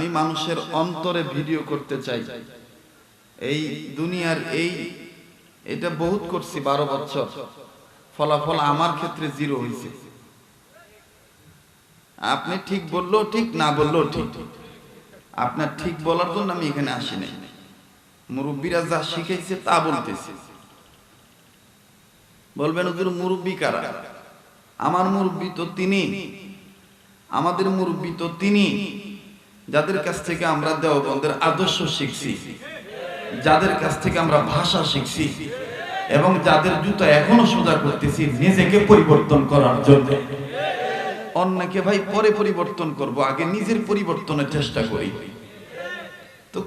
আমি মানুষের অন্তরে ভিডিও করতে চাই। এই দুনিয়ার এই, এটা বহুত করছি বারো বছর। ফলাফল আমার ক্ষেত্রে জিরো হয়েছে আপনি ঠিক বললেও ঠিক, না বললেও ঠিক। আপনার ঠিক বলার জন্য আমি এখানে আসি নাই। মুরব্বীরা যা শিখেছে তা বলতেছে। বলবেন ওদের মুরব্বী কারা? আমার মুরব্বী তো তিনি। আমাদের মুরব্বী তো তিনি। যাদের কাছ থেকে আমরা দেওবন্দের আদর্শ শিখছি, যাদের কাছ থেকে আমরা ভাষা শিখছি, এবং যাদের জুতা এখনও সোজা করতেছি নিজেকে পরিবর্তন করার জন্য। অন্যকে ভাই পরে পরিবর্তন করব, আগে নিজের পরিবর্তনের চেষ্টা করি। তো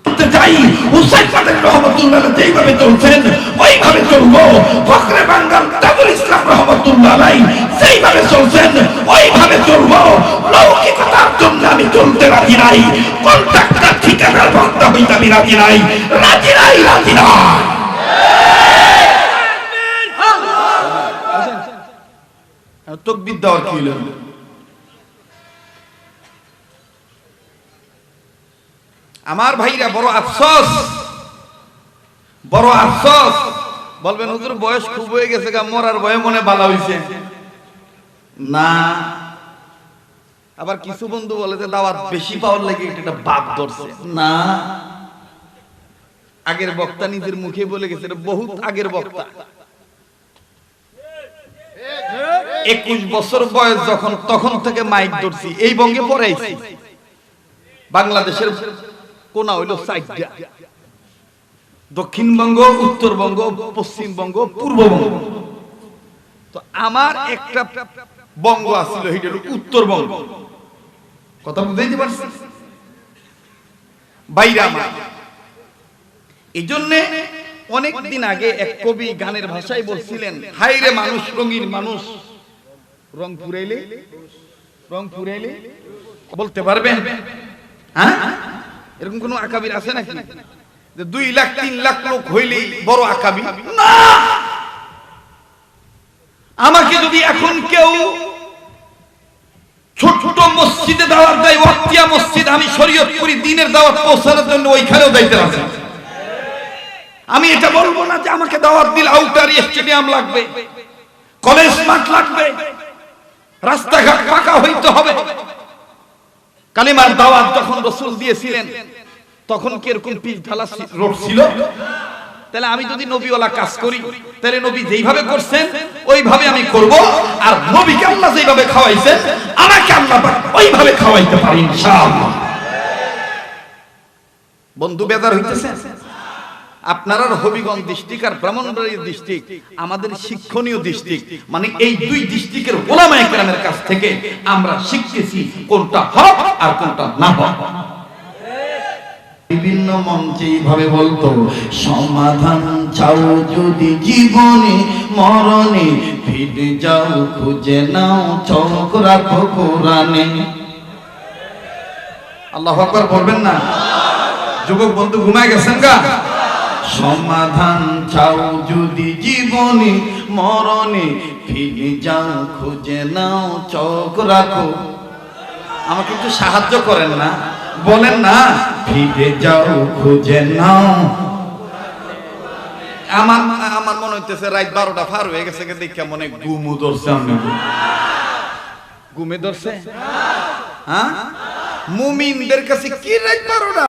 চলছেন, ওইভাবে চলবো। বাঙ্গাল চলছেন, ওইভাবে চলবো। চলতে রাজি নাই। কন্ট্রাক্টর ঠিকাদার বন্ধ হইতে আমি রাজি নাই। রাজি নাই, রাজি কি হলো? আমার ভাইরা বড় আফসোস। বড় আফসোস। বলবেন, হুজুর, বয়স খুব হয়ে গেছে গা, মরার ভয়ে মনে বালা হইছে। না আবার কিছু বন্ধু বলে যে দাওয়াত বেশি পাওয়ার লাগে এটা বাপ ধরছে। না। আগের বক্তা নিজের মুখে বলে গেছে এটা বহুত আগের বক্তা। একুশ বছর বয়স যখন তখন থেকে মাইক ধরছি এই বঙ্গে পড়াইছি বাংলাদেশের কোনা হইল সাইডটা। দক্ষিণবঙ্গ উত্তরবঙ্গ পশ্চিমবঙ্গ পূর্ববঙ্গ। তো আমার একটা বঙ্গ সেটা উত্তরবঙ্গ। কথা বুঝাইতে পারছি বাইরে আমার। এই জন্যে অনেক দিন আগে এক কবি গানের ভাষায় বলছিলেন হাইরে মানুষ, রঙিন মানুষ। রং পুরাইলে? রং পুরাইলে? বলতে পারবেন? হ্যাঁ? এরকম কোন আকাবির আছে নাকি? যে দুই লাখ, তিন লাখ লোক হইলেই বড় আকাবি? না! আমাকে যদি এখন কেউ ছোট মসজিদে দাওয়াত দেয়, ওয়াক্তিয়া মসজিদ, আমি শরীয়তপুরি দিনের দাওয়াত পৌঁছানোর জন্য ওইখানেও দায়িত্ব আছে আমি এটা বলব না যে আমাকে দাওয়াত দিলে আউটার, স্টেডিয়াম লাগবে, কলেজ মাঠ লাগবে, রাস্তাঘাট পাকা হইতে হবে। কালিমার দাওয়াত যখন রসুল দিয়েছিলেন, তখন কি এরকম পিচ ঢালা রোড ছিল? তাহলে আমি যদি নবীওয়ালা কাজ করি, তাহলে নবী যেইভাবে করছেন, ওইভাবে আমি করব। আর নবীকে আল্লাহ যেইভাবে খাওয়াইছেন, আমাকে আল্লাহ ওইভাবে খাওয়াইতে পারি ইনশাআল্লাহ। বন্ধু বেদার হইতেছে? আপনার হবিগঞ্জ ডিস্ট্রিক্ট আর ব্রাহ্মণবাড়ির ডিস্ট্রিক্ট, আমাদের শিক্ষণীয় ডিস্ট্রিক্ট মানে এই দুই ডিস্ট্রিক্টের ওলামায়ে কেরামের কাছ থেকে আমরা শিখতেছি কোনটা হক আর কোনটা না হক। বিভিন্ন মঞ্চে এইভাবে বলতো, সমাধান চাও যদি জীবনে, মরণে, ফিরে যাও, খুঁজে নাও, চোখ রাখো কোরআনে। আল্লাহ আকবার বলবেন না? যুবক বন্ধু ঘুমায় গেছেন গা? সমাধান চাও যদি জীবনে, মরণে, ফিরে যাও, খুঁজে নাও, চোখ রাখো। আমাকে একটু সাহায্য করেন না? বলেন না? ফিরে যাও খুঁজে নাও। আমার আমার মনে হইতেছে রাত বারোটা ফার হয়ে গেছে দেখে মনে ঘুমু গুমু ধরছে আমি ঘুমে ধরছে? হ্যাঁ? মুমিনদের কাছে কি রাত বারোটা?